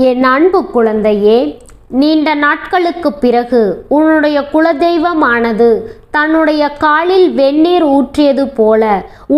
என் அன்பு குழந்தையே நீண்ட நாட்களுக்கு பிறகு உன்னுடைய குலதெய்வமானது தன்னுடைய காலில் வெந்நீர் ஊற்றியது போல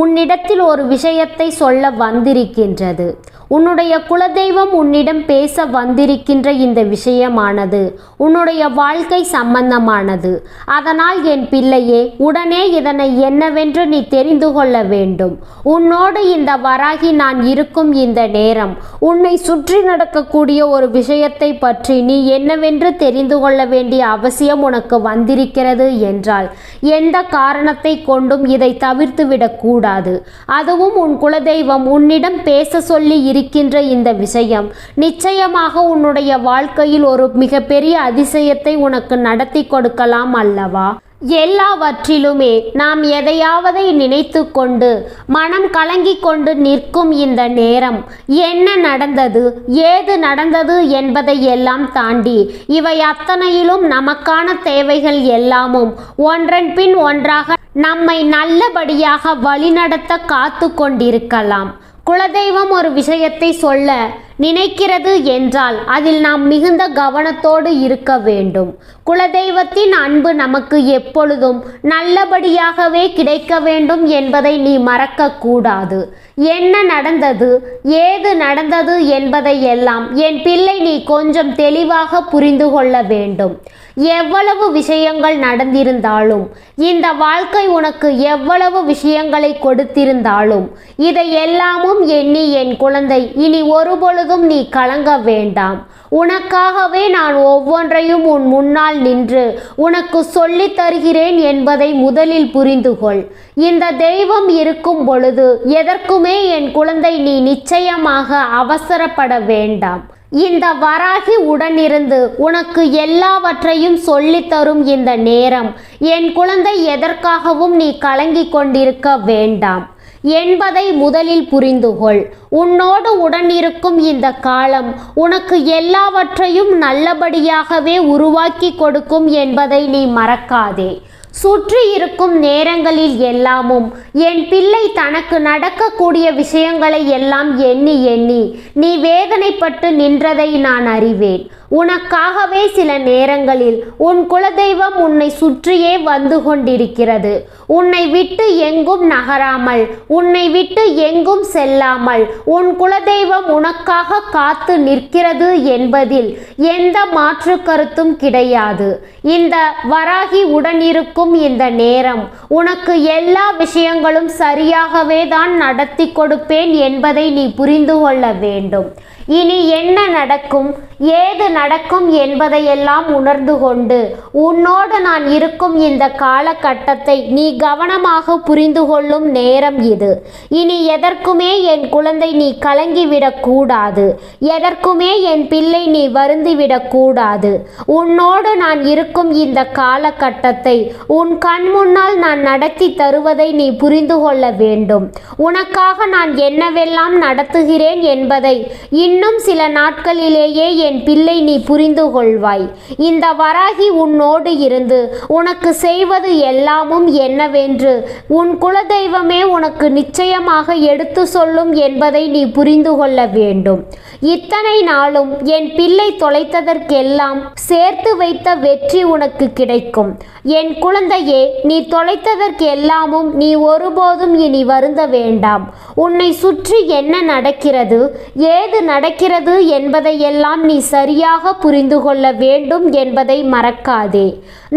உன்னிடத்தில் ஒரு விஷயத்தை சொல்ல வந்திருக்கின்றது. உன்னுடைய குலதெய்வம் உன்னிடம் பேச வந்திருக்கின்ற இந்த விஷயமானது உன்னுடைய வாழ்க்கை சம்பந்தமானது. அதனால் என் பிள்ளையே உடனே இதனை என்னவென்று நீ தெரிந்து கொள்ள வேண்டும். உன்னோடு இந்த வராகி நான் இருக்கும் இந்த நேரம் உன்னை சுற்றி நடக்கக்கூடிய ஒரு விஷயத்தை பற்றி நீ என்னவென்று தெரிந்து கொள்ள வேண்டிய அவசியம் உனக்கு வந்திருக்கிறது என்றால் எந்த காரணத்தை கொண்டும் இதை தவிர்த்து விடக்கூடாது அதுவும் உன் குலதெய்வம் உன்னிடம் பேச சொல்லி இருக்கின்ற இந்த விஷயம். நிச்சயமாக உன்னுடைய வாழ்க்கையில் ஒரு மிகப்பெரிய அதிசயத்தை உனக்கு நடத்தி கொடுக்கலாம் அல்லவா? எல்லாவற்றிலுமே நாம் எதையாவதை நினைத்து கொண்டு மனம் கலங்கி கொண்டு நிற்கும் இந்த நேரம். என்ன நடந்தது? ஏது நடந்தது என்பதை எல்லாம் தாண்டி இவை அத்தனையிலும் நமக்கான தேவைகள் எல்லாமும் ஒன்றன் பின் ஒன்றாக நம்மை நல்லபடியாக வழிநடத்த காத்து கொண்டிருக்கலாம் குலதெய்வம் ஒரு விஷயத்தை சொல்ல நினைக்கிறது என்றால் அதில் நாம் மிகுந்த கவனத்தோடு இருக்க வேண்டும். குலதெய்வத்தின் அன்பு நமக்கு எப்பொழுதும் நல்லபடியாகவே கிடைக்க வேண்டும் என்பதை நீ மறக்கக்கூடாது. என்ன நடந்தது? ஏது நடந்தது என்பதை எல்லாம் என் பிள்ளை நீ கொஞ்சம் தெளிவாக புரிந்து கொள்ள வேண்டும். எவ்வளவு விஷயங்கள் நடந்திருந்தாலும் இந்த வாழ்க்கை உனக்கு எவ்வளவு விஷயங்களை கொடுத்திருந்தாலும் இதை எல்லாமும் எண்ணி என் குழந்தை இனி ஒருபொழுதும் நீ கலங்க வேண்டாம். உனக்காகவே நான் ஒவ்வொன்றையும் உன் முன்னால் நின்று உனக்கு சொல்லித் தருகிறேன் என்பதை முதலில் புரிந்து கொள் இந்த தெய்வம் இருக்கும் பொழுது எதற்குமே என் குழந்தை நீ நிச்சயமாக அவசரப்பட வேண்டாம். இந்த வராகி உடனிருந்து உனக்கு எல்லாவற்றையும் சொல்லித் தரும் இந்த நேரம். என் குழந்தை எதற்காகவும் நீ கலங்கிக் கொண்டிருக்க வேண்டாம். என்பதை முதலில் புரிந்துகொள். உன்னோடு உடன் இருக்கும் இந்த காலம் உனக்கு எல்லாவற்றையும் நல்லபடியாகவே உருவாக்கி கொடுக்கும் என்பதை நீ மறக்காதே. சுற்றி இருக்கும் நேரங்களில் எல்லாமும் என் பிள்ளை தனக்கு நடக்கக்கூடிய விஷயங்களை எல்லாம் எண்ணி எண்ணி நீ வேதனைப்பட்டு நின்றதை நான் அறிவேன். உனக்காகவே சில நேரங்களில் உன் குலதெய்வம் உன்னை சுற்றியே வந்து கொண்டிருக்கிறது. உன்னை விட்டு எங்கும் நகராமல் உன்னை விட்டு எங்கும் செல்லாமல் உன் குலதெய்வம் உனக்காக காத்து நிற்கிறது என்பதில் எந்த மாற்று கருத்தும் கிடையாது. இந்த வராகி உடனிருக்கும் இந்த நேரம். உனக்கு எல்லா விஷயங்களும் சரியாகவே தான் நடத்தி கொடுப்பேன் என்பதை நீ புரிந்து கொள்ள வேண்டும். இனி என்ன நடக்கும்? ஏது நடக்கும் என்பதையெல்லாம் உணர்ந்து கொண்டு உன்னோடு நான் இருக்கும் இந்த காலகட்டத்தை நீ கவனமாக புரிந்து கொள்ளும் நேரம் இது. இனி எதற்குமே என் குழந்தை நீ கலங்கிவிடக்கூடாது எதற்குமே என் பிள்ளை நீ வருந்திவிடக்கூடாது உன்னோடு நான் இருக்கும் இந்த காலகட்டத்தை உன் கண் முன்னால் நான் நடத்தி தருவதை நீ புரிந்து கொள்ள வேண்டும். உனக்காக நான் என்னவெல்லாம் நடத்துகிறேன் என்பதை இன்னும் சில நாட்களிலேயே என் பிள்ளை நீ புரிந்து கொள்வாய். இந்த வராகி உன்னோடு இருந்து உனக்கு செய்வது எல்லாமும் என்னவென்று உன் குலதெய்வமே உனக்கு நிச்சயமாக எடுத்து சொல்லும் என்பதை நீ புரிந்து கொள்ள வேண்டும். இத்தனை நாளும் என் பிள்ளை தொலைத்ததற்கெல்லாம் சேர்த்து வைத்த வெற்றி உனக்கு கிடைக்கும். என் குழந்தையே நீ தொலைத்ததற்கு எல்லாமும் நீ ஒருபோதும் இனி வருந்த வேண்டாம். உன்னை சுற்றி என்ன நடக்கிறது? ஏது நடக்கிறது என்பதையெல்லாம் நீ சரியாக புரிந்து கொள்ள வேண்டும் என்பதை மறக்காதே.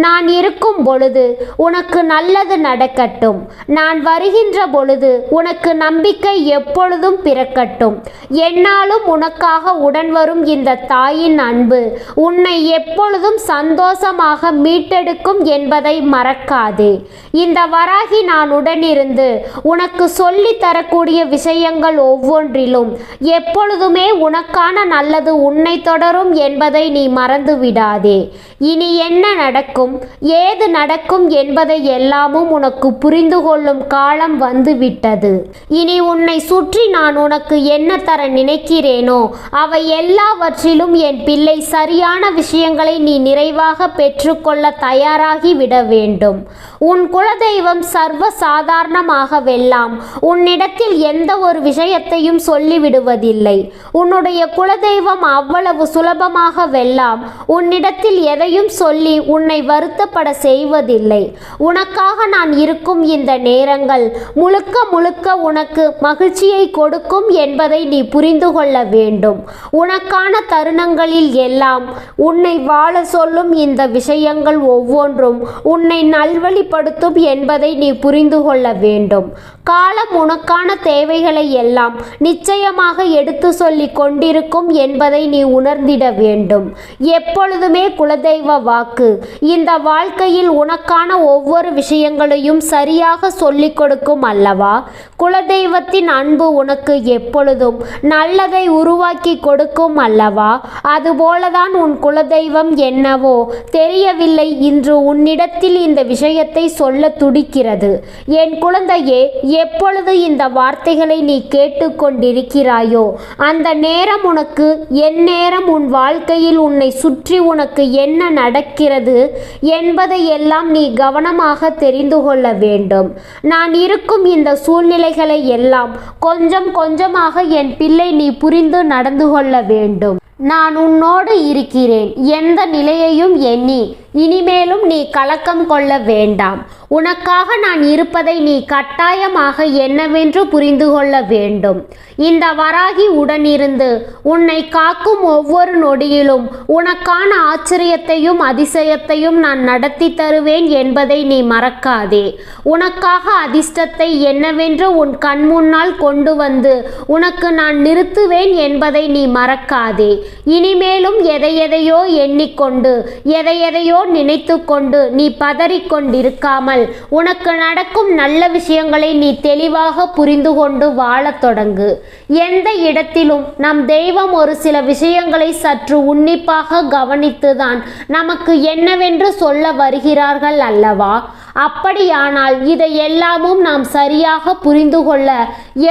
நான் இருக்கும் பொழுது உனக்கு நல்லது நடக்கட்டும். நான் வருகின்ற பொழுது உனக்கு நம்பிக்கை எப்பொழுதும் பிறக்கட்டும். என்னாலும் உனக்காக உடன் வரும் இந்த தாயின் அன்பு உன்னை எப்பொழுதும் சந்தோஷமாக மீட்டெடுக்கும் என்பதை மறக்காதே. இந்த வராகி நான் உடனிருந்து உனக்கு சொல்லி தரக்கூடிய விஷயங்கள் ஒவ்வொன்றிலும் எப்பொழுதுமே உனக்கான நல்லது உன்னை தொடரும் என்பதை நீ மறந்து விடாதே இனி என்ன நடக்கும்? ஏது நடக்கும் என்பதை எல்லாமும் உனக்கு புரிந்து கொள்ளும் காலம் வந்துவிட்டது. இனி உன்னை சுற்றி நான் உனக்கு என்ன தர நினைக்கிறேனோ அவை எல்லாவற்றிலும் என் பிள்ளை சரியான விஷயங்களை நீ நிறைவாக பெற்றுக்கொள்ள தயாராகி விட வேண்டும். உன் குலதெய்வம் சர்வ சாதாரணமாகவெல்லாம் உன்னிடத்தில் எந்த ஒரு விஷயத்தையும் சொல்லிவிடுவதில்லை. உன் உன்னுடைய குலதெய்வம் அவ்வளவு சுலபமாக வெல்லாம். உன்னிடத்தில் எதையும் சொல்லி உன்னை வருத்தப்பட செய்வதில்லை. உனக்காக நான் இருக்கும் இந்த நேரங்கள் முழுக்க முழுக்க உனக்கு மகிழ்ச்சியை கொடுக்கும் என்பதை நீ புரிந்து கொள்ள வேண்டும். உனக்கான தருணங்களில் எல்லாம் உன்னை வாழ சொல்லும் இந்த விஷயங்கள் ஒவ்வொன்றும் உன்னை நல்வழிப்படுத்தும் என்பதை நீ புரிந்து கொள்ள வேண்டும். காலம் உனக்கான தேவைகளை எல்லாம் நிச்சயமாக எடுத்து சொல்லி கொண்டிருக்கும் என்பதை நீ உணர்ந்திட வேண்டும். எப்பொழுதுமே குலதெய்வ வாக்கு. இந்த வாழ்க்கையில் உனக்கான ஒவ்வொரு விஷயங்களையும் சரியாக சொல்லிக் கொடுக்கும் அல்லவா? குலதெய்வத்தின் அன்பு உனக்கு எப்பொழுதும் நல்லதை உருவாக்கி கொடுக்கும் அல்லவா? அதுபோலதான் உன் குலதெய்வம் என்னவோ தெரியவில்லை இன்று உன்னிடத்தில் இந்த விஷயத்தை சொல்ல துடிக்கிறது. என் குழந்தையே எப்பொழுது இந்த வார்த்தைகளை நீ கேட்டுக்கொண்டிருக்கிறாயோ அந்த நேரம் உனக்கு என் நேரம் உன் வாழ்க்கையில் உன்னை சுற்றி உனக்கு என்ன நடக்கிறது என்பதை எல்லாம் நீ கவனமாக தெரிந்து கொள்ள வேண்டும். நான் இருக்கும் இந்த சூழ்நிலைகளை எல்லாம் கொஞ்சம் கொஞ்சமாக என் பிள்ளை நீ புரிந்து நடந்து கொள்ள வேண்டும். நான் உன்னோடு இருக்கிறேன். எந்த நிலையையும் எண்ணி இனிமேலும் நீ கலக்கம் கொள்ள வேண்டாம். உனக்காக நான் இருப்பதை நீ கட்டாயமாக என்னவென்று புரிந்து கொள்ள வேண்டும். இந்த வராகி உடனிருந்து உன்னை காக்கும் ஒவ்வொரு நொடியிலும் உனக்கான ஆச்சரியத்தையும் அதிசயத்தையும் நான் நடத்தி தருவேன் என்பதை நீ மறக்காதே. உனக்காக அதிர்ஷ்டத்தை என்னவென்று உன் கண் முன்னால் கொண்டு வந்து உனக்கு நான் நிறுத்துவேன் என்பதை நீ மறக்காதே. இனிமேலும் எதை எதையோ எண்ணிக்கொண்டு எதை எதையோ நினைத்து கொண்டு நீ பதறிக்கொண்டிருக்காமல் உனக்கு நடக்கும் நல்ல விஷயங்களை நீ தெளிவாக புரிந்து கொண்டு வாழத் தொடங்கு. எந்த இடத்திலும் நம் தெய்வம் ஒரு சில விஷயங்களை சற்று உன்னிப்பாக கவனித்துதான் நமக்கு என்னவென்று சொல்ல வருகிறார்கள் அல்லவா? அப்படியானால் இதை எல்லாமும் நாம் சரியாக புரிந்து கொள்ள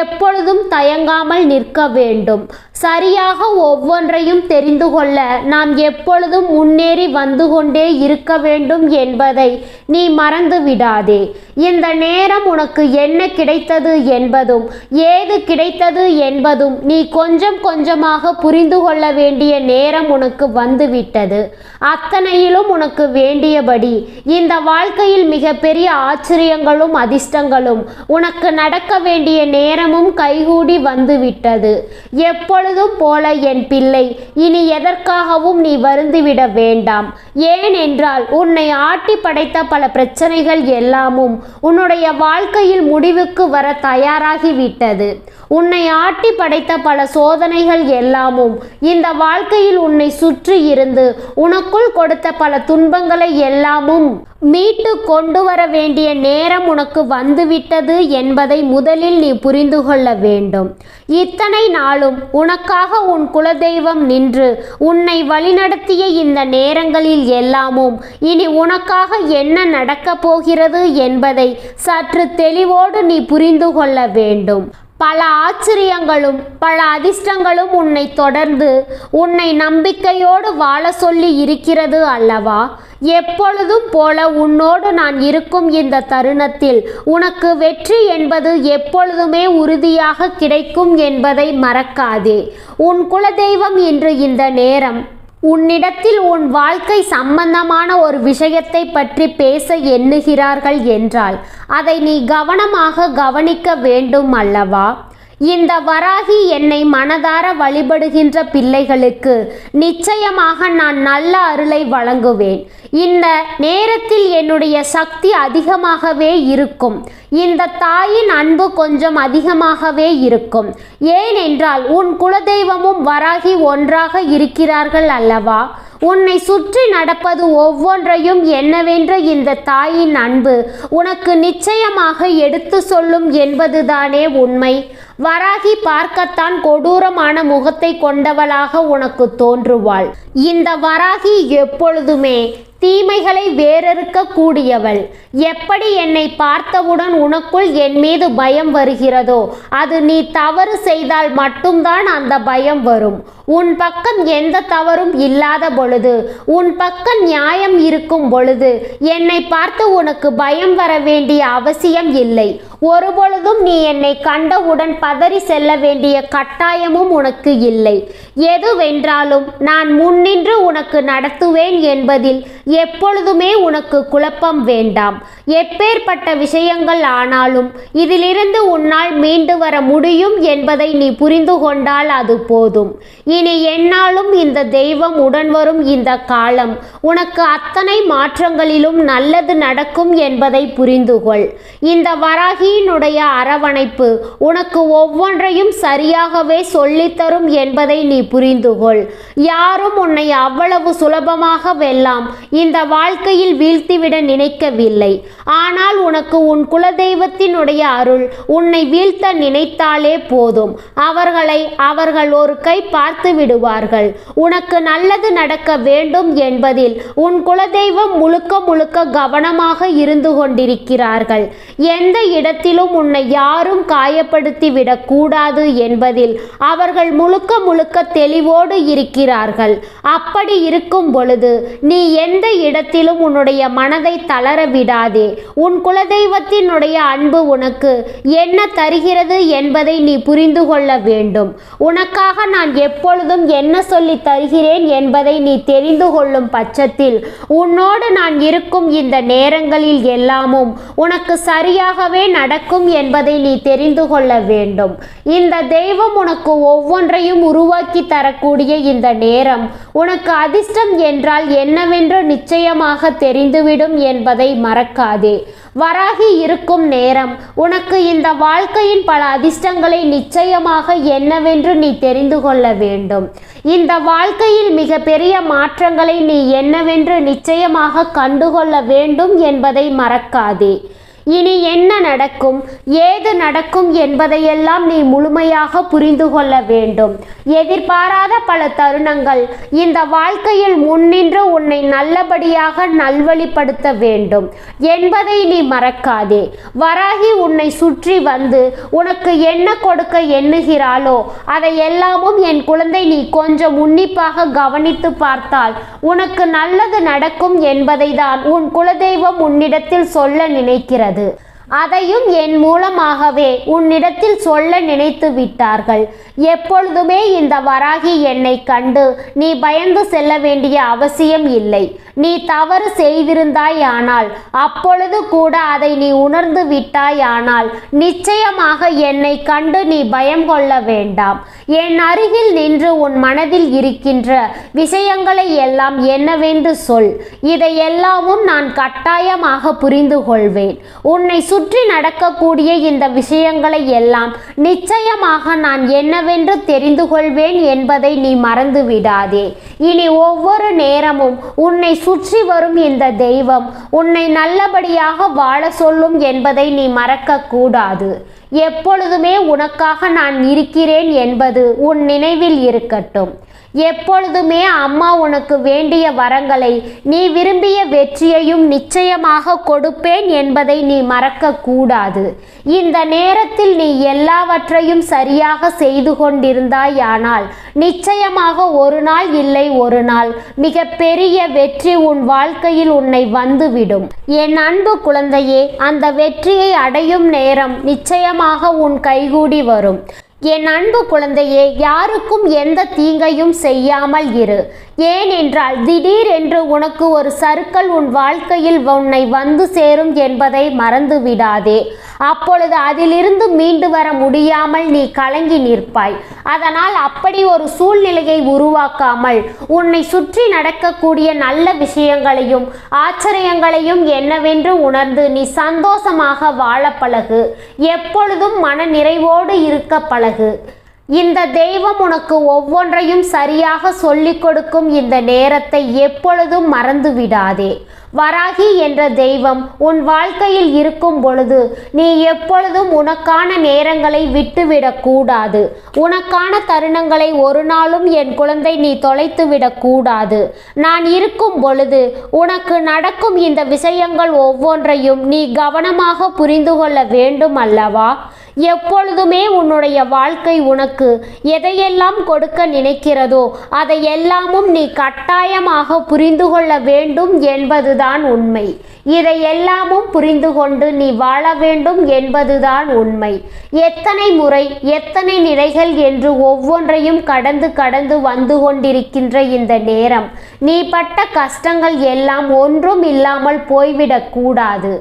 எப்பொழுதும் தயங்காமல் நிற்க வேண்டும். சரியாக ஒவ்வொன்றையும் தெரிந்து கொள்ள நாம் எப்பொழுதும் முன்னேறி வந்து கொண்டே இருக்க வேண்டும் என்பதை நீ மறந்து விடாதே இந்த நேரம் உனக்கு என்ன கிடைத்தது என்பதும் ஏது கிடைத்தது என்பதும் நீ கொஞ்சம் கொஞ்சமாக புரிந்து கொள்ள வேண்டிய நேரம் உனக்கு வந்துவிட்டது. அத்தனையிலும் உனக்கு வேண்டியபடி இந்த வாழ்க்கையில் மிக மிகப்பெரிய ஆச்சரியங்களும் அதிர்ஷ்டங்களும். உனக்கு நடக்க வேண்டிய நேரமும் கைகூடி வந்துவிட்டது. எப்பொழுதும் போல என் பிள்ளை இனி எதற்காகவும் நீ வருந்துவிட வேண்டாம். ஏனென்றால் உன்னை ஆட்டி படைத்த பல பிரச்சனைகள் எல்லாமும் உன்னுடைய வாழ்க்கையில் முடிவுக்கு வர தயாராகிவிட்டது. உன்னை ஆட்டி படைத்த பல சோதனைகள் எல்லாமும் இந்த வாழ்க்கையில் உன்னை சுற்றி இருந்து உனக்குள் கொடுத்த பல துன்பங்களை எல்லாமும் மீட்டு கொண்டு வர வேண்டிய நேரம் உனக்கு வந்துவிட்டது என்பதை முதலில் நீ புரிந்து கொள்ள வேண்டும். இத்தனை நாளும் உனக்காக உன் குலதெய்வம் நின்று உன்னை வழிநடத்திய இந்த நேரங்களில் எல்லாமும் இனி உனக்காக என்ன நடக்கப் போகிறது என்பதை சற்று தெளிவோடு நீ புரிந்து கொள்ள வேண்டும். பல ஆச்சரியங்களும் பல அதிர்ஷ்டங்களும் உன்னை தொடர்ந்து உன்னை நம்பிக்கையோடு வாழ சொல்லி இருக்கிறது அல்லவா? எப்பொழுதும் போல உன்னோடு நான் இருக்கும் இந்த தருணத்தில் உனக்கு வெற்றி என்பது எப்பொழுதுமே உறுதியாக கிடைக்கும் என்பதை மறக்காதே. உன் குலதெய்வம் இன்று இந்த நேரம். உன்னிடத்தில் உன் வாழ்க்கை சம்பந்தமான ஒரு விஷயத்தை பற்றி பேச எண்ணுகிறார்கள் என்றால் அதை நீ கவனமாக கவனிக்க வேண்டும் அல்லவா? இந்த வராகி என்னை மனதார வழிபடுகின்ற பிள்ளைகளுக்கு நிச்சயமாக நான் நல்ல அருளை வழங்குவேன். இந்த நேரத்தில் என்னுடைய சக்தி அதிகமாகவே இருக்கும். இந்த தாயின் அன்பு கொஞ்சம் அதிகமாகவே இருக்கும். ஏனென்றால் உன் குலதெய்வமும் வராகி ஒன்றாக இருக்கிறார்கள் அல்லவா? உன்னை சுற்றி நடப்பது ஒவ்வொன்றையும் என்னவென்ற இந்த தாயின் அன்பு உனக்கு நிச்சயமாக எடுத்து சொல்லும் என்பதுதானே உண்மை. வராகி பார்க்கத்தான் கொடூரமான முகத்தை கொண்டவளாக உனக்கு தோன்றுவாள். இந்த வராகி எப்பொழுதுமே தீமைகளை வேறறுக்க கூடியவள் எப்படி என்னை பார்த்தவுடன் உனக்குள் என் மீது பயம் வருகிறதோ அது நீ தவறு செய்தால் மட்டும்தான் அந்த பயம் வரும். உன் பக்கம் எந்த தவறும் இல்லாத பொழுது உன் பக்கம் நியாயம் இருக்கும் பொழுது என்னை பார்த்து உனக்கு பயம் வர வேண்டிய அவசியம் இல்லை. ஒருபொழுதும் நீ என்னை கண்டவுடன் பதறி செல்ல வேண்டிய கட்டாயமும் உனக்கு இல்லை. எதுவென்றாலும் நான் முன்னின்று உனக்கு நடத்துவேன் என்பதில் எப்பொழுதுமே உனக்கு குழப்பம் வேண்டாம். எப்பேற்பட்ட விஷயங்கள் ஆனாலும் இதிலிருந்து உன்னால் மீண்டு வர முடியும் என்பதை நீ புரிந்து கொண்டால் அது போதும். இனி என்னாலும் இந்த தெய்வம் உடன் வரும் இந்த காலம் உனக்கு அத்தனை மாற்றங்களிலும் நல்லது நடக்கும் என்பதை புரிந்துகொள் இந்த வராகியினுடைய அரவணைப்பு உனக்கு ஒவ்வொன்றையும் சரியாகவே சொல்லித்தரும் என்பதை நீ புரிந்துகொள் யாரும் உன்னை அவ்வளவு சுலபமாக வெல்லாம் இந்த வாழ்க்கையில் வீழ்த்திவிட நினைக்கவில்லை. ஆனால் உனக்கு உன் குலதெய்வத்தினுடைய அருள் உன்னை வீழ்த்த நினைத்தாலே போதும். அவர்களை அவர்கள் ஒரு கை பார்த்து விடுவார்கள். உனக்கு நல்லது நடக்க வேண்டும் என்பதில் உன் குலதெய்வம் முழுக்க முழுக்க கவனமாக இருந்து கொண்டிருக்கிறார்கள். எந்த இடத்திலும் உன்னை யாரும் காயப்படுத்தி விடக்கூடாது என்பதில் அவர்கள் முழுக்க முழுக்க தெளிவோடு இருக்கிறார்கள். அப்படி இருக்கும் பொழுது நீ எந்த இடத்திலும் உன்னுடைய மனதை தளர விடாதே. உன் குலதெய்வத்தினுடைய அன்பு உனக்கு என்ன தருகிறது என்பதை நீ புரிந்து கொள்ள வேண்டும். உனக்காக நான் எப்பொழுதும் என்ன சொல்லி தருகிறேன் என்பதை நீ தெரிந்து கொள்ளும் பட்சத்தில் உன்னோடு நான் இருக்கும் இந்த நேரங்களில் எல்லாமும் உனக்கு சரியாகவே நடக்கும் என்பதை நீ தெரிந்து கொள்ள வேண்டும். இந்த தெய்வம் உனக்கு ஒவ்வொன்றையும் உருவாக்கி தரக்கூடிய இந்த நேரம் உனக்கு அதிர்ஷ்டம் என்றால் என்னவென்று நிச்சயமாக தெரிந்துவிடும் என்பதை மறக்காது. வராகி இருக்கும் நேரம். உனக்கு இந்த வாழ்க்கையின் பல அதிர்ஷ்டங்களை நிச்சயமாக என்னவென்று நீ தெரிந்து கொள்ள வேண்டும். இந்த வாழ்க்கையில் மிக பெரிய மாற்றங்களை நீ என்னவென்று நிச்சயமாக கண்டுகொள்ள வேண்டும் என்பதை மறக்காதே. இனி என்ன நடக்கும்? ஏது நடக்கும் என்பதையெல்லாம் நீ முழுமையாக புரிந்து கொள்ள வேண்டும். எதிர்பாராத பல தருணங்கள். இந்த வாழ்க்கையில் முன்னின்று உன்னை நல்லபடியாக நல்வழிப்படுத்த வேண்டும். என்பதை நீ மறக்காதே. வராகி உன்னை சுற்றி வந்து உனக்கு என்ன கொடுக்க எண்ணுகிறாளோ அதை எல்லாமும் என் குழந்தை நீ கொஞ்சம் உன்னிப்பாக கவனித்து பார்த்தால் உனக்கு நல்லது நடக்கும் என்பதை தான் உன் குலதெய்வம் உன்னிடத்தில் சொல்ல நினைக்கிறது. அதையும் என் மூலமாகவே உன்னிடத்தில் சொல்ல நினைத்து விட்டார்கள். எப்பொழுதுமே இந்த வராகி என்னை கண்டு நீ பயந்து செல்ல வேண்டிய அவசியம் இல்லை. நீ தவறு செய்திருந்தாயானால் அப்பொழுது கூட அதை நீ உணர்ந்து விட்டாயானால் நிச்சயமாக என்னை கண்டு நீ பயம் கொள்ள வேண்டாம். என் அருகில் நின்று உன் மனதில் இருக்கின்ற விஷயங்களை எல்லாம் என்னவென்று சொல். இதை எல்லாமும் நான் கட்டாயமாக புரிந்து கொள்வேன். உன்னை சுற்றி நடக்கக்கூடிய இந்த விஷயங்களை எல்லாம் நிச்சயமாக நான் என்னவென்று தெரிந்து கொள்வேன் என்பதை நீ மறந்து விடாதே. இனி ஒவ்வொரு நேரமும் உன்னை சுற்றி வரும் இந்த தெய்வம் உன்னை நல்லபடியாக வாழ சொல்லும் என்பதை நீ மறக்கக்கூடாது. எப்பொழுதுமே உனக்காக நான் இருக்கிறேன் என்பது உன் நினைவில் இருக்கட்டும். எப்பொழுதுமே அம்மா உனக்கு வேண்டிய வரங்களை நீ விரும்பிய வெற்றியையும் நிச்சயமாக கொடுப்பேன் என்பதை நீ மறக்க கூடாது இந்த நேரத்தில் நீ எல்லாவற்றையும் சரியாக செய்து கொண்டிருந்தாயானால் நிச்சயமாக ஒரு நாள் இல்லை ஒரு நாள். மிக பெரிய வெற்றி உன் வாழ்க்கையில் உன்னை வந்துவிடும். என் அன்பு குழந்தையே அந்த வெற்றியை அடையும் நேரம் நிச்சயமாக உன் கைகூடி வரும். என் அன்பு குழந்தையே யாருக்கும் எந்த தீங்கையும் செய்யாமல் இரு. ஏனென்றால் திடீரென்று உனக்கு ஒரு சறுக்கல் உன் வாழ்க்கையில் உன்னை வந்து சேரும் என்பதை மறந்து விடாதே. அப்பொழுது அதிலிருந்து மீண்டு வர முடியாமல் நீ கலங்கி நிற்பாய். அதனால் அப்படி ஒரு சூழ்நிலையை உருவாக்காமல் உன்னை சுற்றி நடக்கக்கூடிய நல்ல விஷயங்களையும் ஆச்சரியங்களையும் என்னவென்று உணர்ந்து நீ சந்தோஷமாக வாழ பழகு. எப்பொழுதும் மன நிறைவோடு இருக்க பழகு. இந்த தெய்வம் உனக்கு ஒவ்வொன்றையும் சரியாக சொல்லிக் கொடுக்கும் இந்த நேரத்தை எப்பொழுதும் மறந்து விடாதே வராகி என்ற தெய்வம் உன் வாழ்க்கையில் இருக்கும் பொழுது நீ எப்பொழுதும் உனக்கான நேரங்களை விட்டுவிடக் கூடாது. உனக்கான தருணங்களை ஒரு நாளும் என் குழந்தை நீ தொலைத்து விடக்கூடாது நான் இருக்கும் பொழுது உனக்கு நடக்கும் இந்த விஷயங்கள் ஒவ்வொன்றையும் நீ கவனமாக புரிந்து கொள்ள வேண்டும் அல்லவா? எப்பொழுதுமே உன்னுடைய வாழ்க்கை உனக்கு எதையெல்லாம் கொடுக்க நினைக்கிறதோ அதை எல்லாமும் நீ கட்டாயமாக புரிந்து கொள்ள வேண்டும் என்பதுதான் உண்மை. இதை எல்லாமும் புரிந்து கொண்டு நீ வாழ வேண்டும் என்பதுதான் உண்மை. எத்தனை முறை எத்தனை நிலைகள் என்று ஒவ்வொன்றையும் கடந்து கடந்து வந்து கொண்டிருக்கின்ற இந்த நேரம். நீ பட்ட கஷ்டங்கள் எல்லாம் ஒன்றும் இல்லாமல் போய்விடக் கூடாது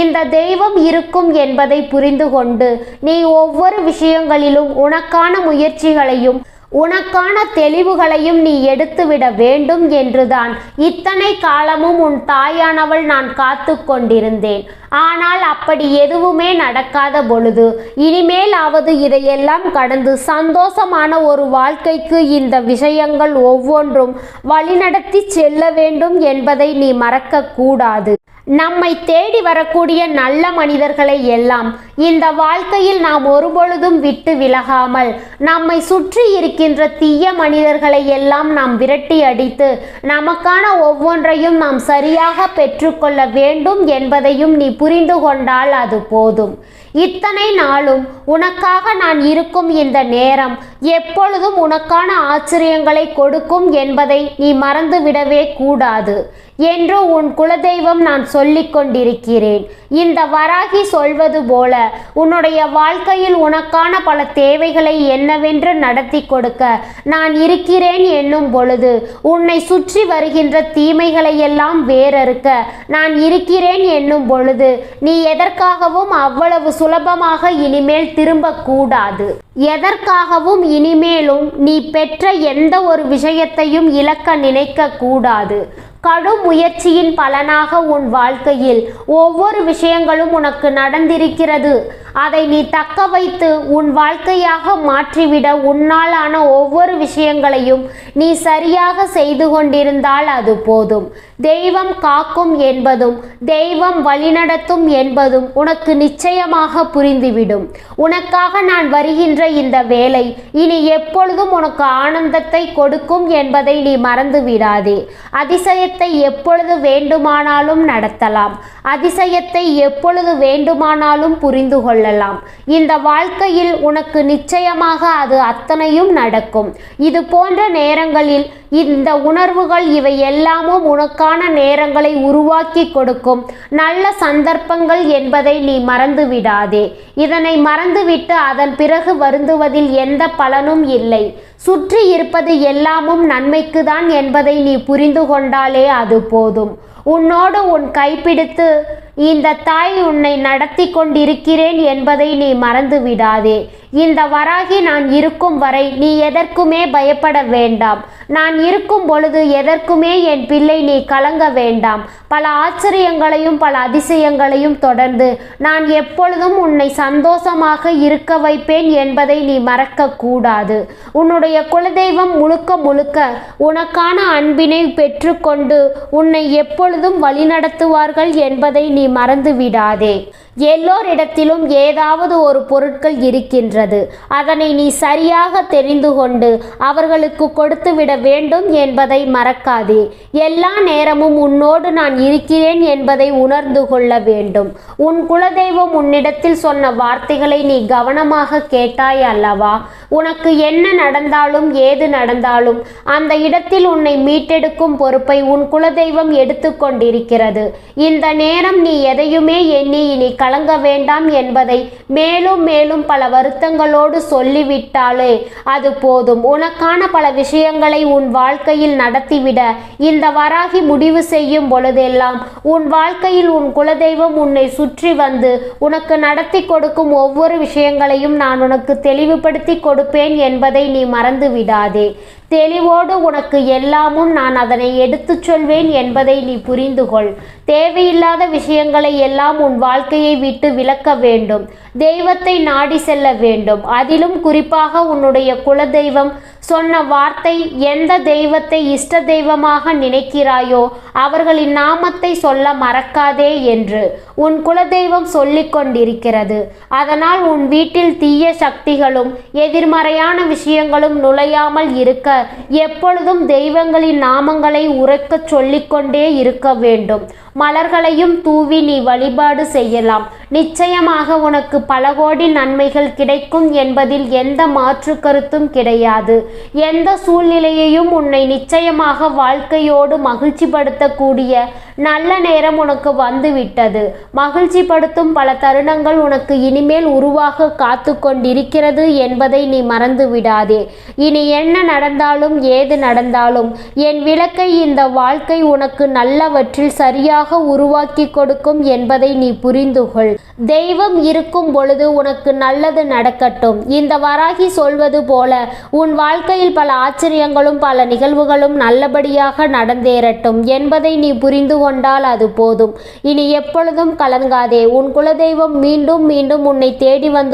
இந்த தெய்வம் இருக்கும் என்பதை புரிந்து கொண்டு நீ ஒவ்வொரு விஷயங்களிலும் உனக்கான முயற்சிகளையும் உனக்கான தெளிவுகளையும் நீ எடுத்துவிட வேண்டும் என்றுதான் இத்தனை காலமும் உன் தாயானவள் நான் காத்து கொண்டிருந்தேன் ஆனால் அப்படி எதுவுமே நடக்காத பொழுது இனிமேலாவது இதையெல்லாம் கடந்து சந்தோஷமான ஒரு வாழ்க்கைக்கு இந்த விஷயங்கள் ஒவ்வொன்றும் வழிநடத்தி செல்ல வேண்டும் என்பதை நீ மறக்கக்கூடாது. நம்மை தேடி வரக்கூடிய நல்ல மனிதர்களை எல்லாம் இந்த வாழ்க்கையில் நாம் ஒருபொழுதும் விட்டு விலகாமல் நம்மை சுற்றி இருக்கின்ற தீய மனிதர்களை எல்லாம் நாம் விரட்டி அடித்து நமக்கான ஒவ்வொன்றையும் நாம் சரியாக பெற்றுக்கொள்ள வேண்டும் என்பதையும் நீ புரிந்து கொண்டால் அது போதும். இத்தனை நாளும் உனக்காக நான் இருக்கும் இந்த நேரம் எப்பொழுதும் உனக்கான ஆச்சரியங்களை கொடுக்கும் என்பதை நீ மறந்துவிடவே கூடாது என்று உன் குலதெய்வம் நான் சொல்லிக் கொண்டிருக்கிறேன். இந்த வராகி சொல்வது போல உன்னுடைய வாழ்க்கையில் உனக்கான பல தேவைகளை என்னவென்று நடத்தி கொடுக்க நான் இருக்கிறேன் என்னும் பொழுது உன்னை சுற்றி வருகின்ற தீமைகளை எல்லாம் வேறறுக்க நான் இருக்கிறேன் என்னும் பொழுது நீ எதற்காகவும் அவ்வளவு சுலபமாக இனிமேல் திரும்பக்கூடாது. எதற்காகவும் இனிமேலும் நீ பெற்ற எந்த ஒரு விஷயத்தையும் இழக்க நினைக்க கூடாது கடும் முயற்சியின் பலனாக உன் வாழ்க்கையில் ஒவ்வொரு விஷயங்களும் உனக்கு நடந்திருக்கிறது. அதை நீ தக்க வைத்து உன் வாழ்க்கையாக மாற்றிவிட உன்னாலான ஒவ்வொரு விஷயங்களையும் நீ சரியாக செய்து கொண்டிருந்தால் அது போதும். தெய்வம் காக்கும் என்பதும் தெய்வம் வழிநடத்தும் என்பதும் உனக்கு நிச்சயமாக புரிந்துவிடும். உனக்காக நான் வருகின்ற இந்த வேலை இனி எப்பொழுதும் உனக்கு ஆனந்தத்தை கொடுக்கும் என்பதை நீ மறந்து விடாதே அதிசயத்தை எப்பொழுது வேண்டுமானாலும் நடத்தலாம். அதிசயத்தை எப்பொழுது வேண்டுமானாலும் புரிந்து கொள்ளலாம் இந்த வாழ்க்கையில் உனக்கு நிச்சயமாக அது அத்தனையும் நடக்கும். இது போன்ற நேரங்களில் இந்த உணர்வுகள் இவை எல்லாமும் உனக்கான நேரங்களை உருவாக்கி கொடுக்கும். நல்ல சந்தர்ப்பங்கள் என்பதை நீ மறந்து விடாதே இதனை மறந்துவிட்டு அதன் பிறகு வருந்துவதில் எந்த பலனும் இல்லை. சுற்றி இருப்பது எல்லாமும் நன்மைக்குதான் என்பதை நீ புரிந்து கொண்டாலே அது போதும். உன்னோடு உன் கைப்பிடித்து இந்த தாய் உன்னை நடத்தி கொண்டிருக்கிறேன் என்பதை நீ மறந்து விடாதே இந்த வராகி நான் இருக்கும் வரை நீ எதற்குமே பயப்பட வேண்டாம். நான் இருக்கும் பொழுது எதற்குமே என் பிள்ளை நீ கலங்க வேண்டாம். பல ஆச்சரியங்களையும் பல அதிசயங்களையும் தொடர்ந்து நான் எப்பொழுதும் உன்னை சந்தோஷமாக இருக்க வைப்பேன் என்பதை நீ மறக்க கூடாது உன்னுடைய குலதெய்வம் முழுக்க முழுக்க உனக்கான அன்பினை பெற்றுக்கொண்டு உன்னை எப்பொழுதும் வழிநடத்துவார்கள் என்பதை நீ மறந்து விடாதே. எல்லோரிடத்திலும் ஏதாவது ஒரு பொருட்கள் இருக்கின்றது. அதனை நீ சரியாக தெரிந்து கொண்டு அவர்களுக்கு கொடுத்து விட வேண்டும் என்பதை மறக்காதே. எல்லா நேரமும் உன்னோடு நான் இருக்கிறேன் என்பதை உணர்ந்து கொள்ள வேண்டும். உன் குலதெய்வம் உன்னிடத்தில் சொன்ன வார்த்தைகளை நீ கவனமாக கேட்டாய் அல்லவா? உனக்கு என்ன நடந்தாலும் ஏது நடந்தாலும் அந்த இடத்தில் உன்னை மீட்டெடுக்கும் பொறுப்பை உன் குலதெய்வம் எடுத்துக்கொண்டிருக்கிறது இந்த நேரம் நீ எதையுமே எண்ணி இனி கலங்க வேண்டாம் என்பதை மேலும் மேலும் பல வருத்தங்களோடு சொல்லிவிட்டாலே அது போதும். உனக்கான பல விஷயங்களை உன் வாழ்க்கையில் நடத்திவிட இந்த வராகி முடிவு செய்யும் பொழுதெல்லாம் உன் வாழ்க்கையில் உன் குலதெய்வம் உன்னை சுற்றி வந்து உனக்கு நடத்தி கொடுக்கும் ஒவ்வொரு விஷயங்களையும் நான் உனக்கு தெளிவுபடுத்தி கொடுப்பேன் என்பதை நீ மறந்து விடாதே தெளிவோடு உனக்கு எல்லாமும் நான் அதனை எடுத்துச் சொல்வேன் என்பதை நீ புரிந்து கொள் தேவையில்லாத விஷயங்களை எல்லாம் உன் வாழ்க்கையை விட்டு விலக்க வேண்டும். தெய்வத்தை நாடி செல்ல வேண்டும். அதிலும் குறிப்பாக உன்னுடைய குலதெய்வம் சொன்ன வார்த்தை எந்த தெய்வத்தை இஷ்ட தெய்வமாக நினைக்கிறாயோ அவர்களின் நாமத்தை சொல்ல மறக்காதே என்று உன் குலதெய்வம் சொல்லிக் கொண்டிருக்கிறது. அதனால் உன் வீட்டில் தீய சக்திகளும் எதிர்மறையான விஷயங்களும் நுழையாமல் இருக்க எப்பொழுதும் தெய்வங்களின் நாமங்களை உரைக்க சொல்லிக்கொண்டே இருக்க வேண்டும். மலர்களையும் தூவி நீ வழிபாடு செய்யலாம். நிச்சயமாக உனக்கு பல கோடி நன்மைகள் கிடைக்கும் என்பதில் எந்த மாற்று கருத்தும் கிடையாது. எந்த சூழ்நிலையையும் உன்னை நிச்சயமாக வாழ்க்கையோடு மகிழ்ச்சிப்படுத்தக்கூடிய நல்ல நேரம் உனக்கு வந்துவிட்டது. மகிழ்ச்சிப்படுத்தும் பல தருணங்கள் உனக்கு இனிமேல் உருவாக காத்து கொண்டிருக்கிறது என்பதை நீ மறந்து விடாதே. இனி என்ன நடந்தாலும் ஏது நடந்தாலும் என் விளக்கை இந்த வாழ்க்கை உனக்கு நல்லவற்றில் சரியாக உருவாக்கி கொடுக்கும் என்பதை நீ புரிந்துகொள். தெய்வம் இருக்கும் பொழுது உனக்கு நல்லது நடக்கட்டும். இந்த வராகி சொல்வது போல உன் வாழ்க்கையில் பல ஆச்சரியங்களும் பல நிகழ்வுகளும் நல்லபடியாக நடந்தேறட்டும் என்பதை நீ புரிந்து கொண்டால் அது போதும். இனி எப்பொழுதும் கலங்காதே. உன் குலதெய்வம் மீண்டும் மீண்டும் உன்னை தேடி வந்து